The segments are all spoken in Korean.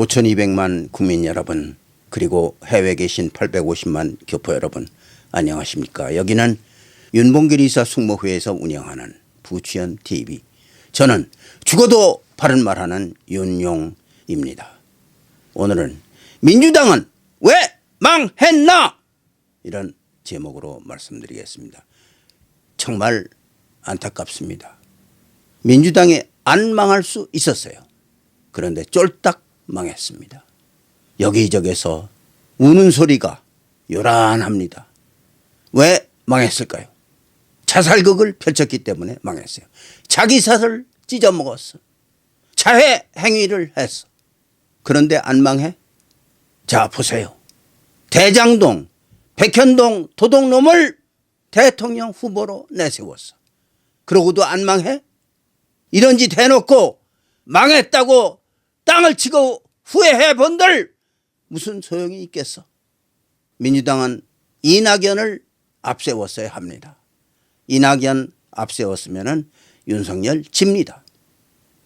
5,200만 국민 여러분 그리고 해외 계신 850만 교포 여러분 안녕하십니까? 여기는 윤봉길 이사 숙모회에서 운영하는 부치연 TV. 저는 죽어도 바른 말하는 윤용입니다. 오늘은 민주당은 왜 망했나? 이런 제목으로 말씀드리겠습니다. 정말 안타깝습니다. 민주당이 안 망할 수 있었어요. 그런데 쫄딱 망했습니다. 여기저기서 우는 소리가 요란합니다. 왜 망했을까요? 자살극을 펼쳤기 때문에 망했어요. 자기 사슬 찢어먹었어. 자해 행위를 했어. 그런데 안 망해? 자, 보세요. 대장동, 백현동 도둑놈을 대통령 후보로 내세웠어. 그러고도 안 망해? 이런 짓 해놓고 망했다고 땅을 치고 후회해 본들 무슨 소용이 있겠어? 민주당은 이낙연을 앞세웠어야 합니다. 이낙연 앞세웠으면은 윤석열 집니다.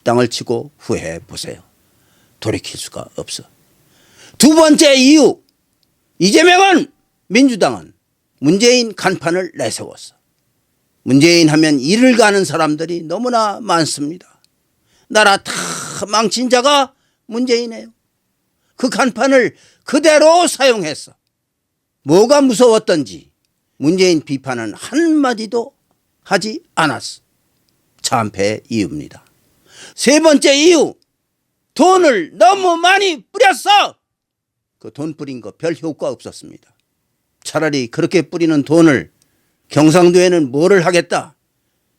땅을 치고 후회해 보세요. 돌이킬 수가 없어. 두 번째 이유 이재명은 민주당은 문재인 간판을 내세웠어. 문재인 하면 일을 가는 사람들이 너무나 많습니다. 나라 다 망친 자가 문재인이에요. 그 간판을 그대로 사용했어. 뭐가 무서웠던지 문재인 비판은 한마디도 하지 않았어. 참패의 이유입니다. 세 번째 이유 돈을 너무 많이 뿌렸어. 그 돈 뿌린 거 별 효과 없었습니다. 차라리 그렇게 뿌리는 돈을 경상도에는 뭐를 하겠다.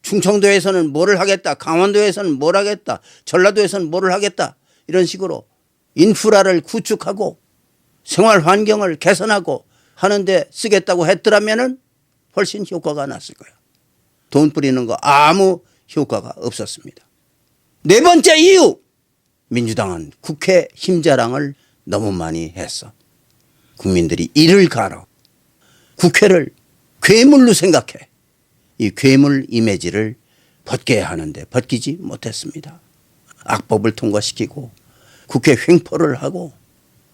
충청도에서는 뭐를 하겠다. 강원도에서는 뭘 하겠다. 전라도에서는 뭐를 하겠다. 이런 식으로 인프라를 구축하고 생활 환경을 개선하고 하는데 쓰겠다고 했더라면은 훨씬 효과가 났을 거예요. 돈 뿌리는 거 아무 효과가 없었습니다. 네 번째 이유. 민주당은 국회 힘자랑을 너무 많이 했어. 국민들이 이를 가러 국회를 괴물로 생각해. 이 괴물 이미지를 벗게 하는데 벗기지 못했습니다. 악법을 통과시키고 국회 횡포를 하고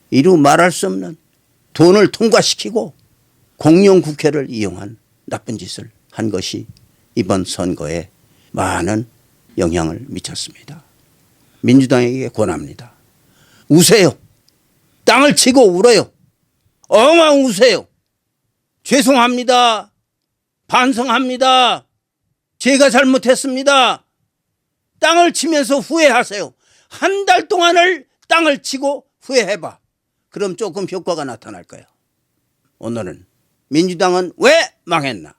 이루 말할 수 없는 돈을 통과시키고 공용 국회를 이용한 나쁜 짓을 한 것이 이번 선거에 많은 영향을 미쳤습니다. 민주당에게 권합니다. 우세요. 땅을 치고 울어요. 엉엉 우세요. 죄송합니다. 반성합니다. 제가 잘못했습니다. 땅을 치면서 후회하세요. 한 달 동안을 땅을 치고 후회해봐. 그럼 조금 효과가 나타날 거예요. 오늘은 민주당은 왜 망했나?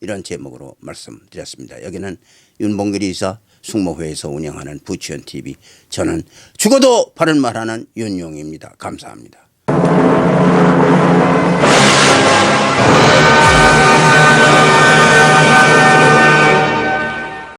이런 제목으로 말씀드렸습니다. 여기는 윤봉길 이사 숙모회에서 운영하는 부치원 TV. 저는 죽어도 바른 말하는 윤용입니다. 감사합니다.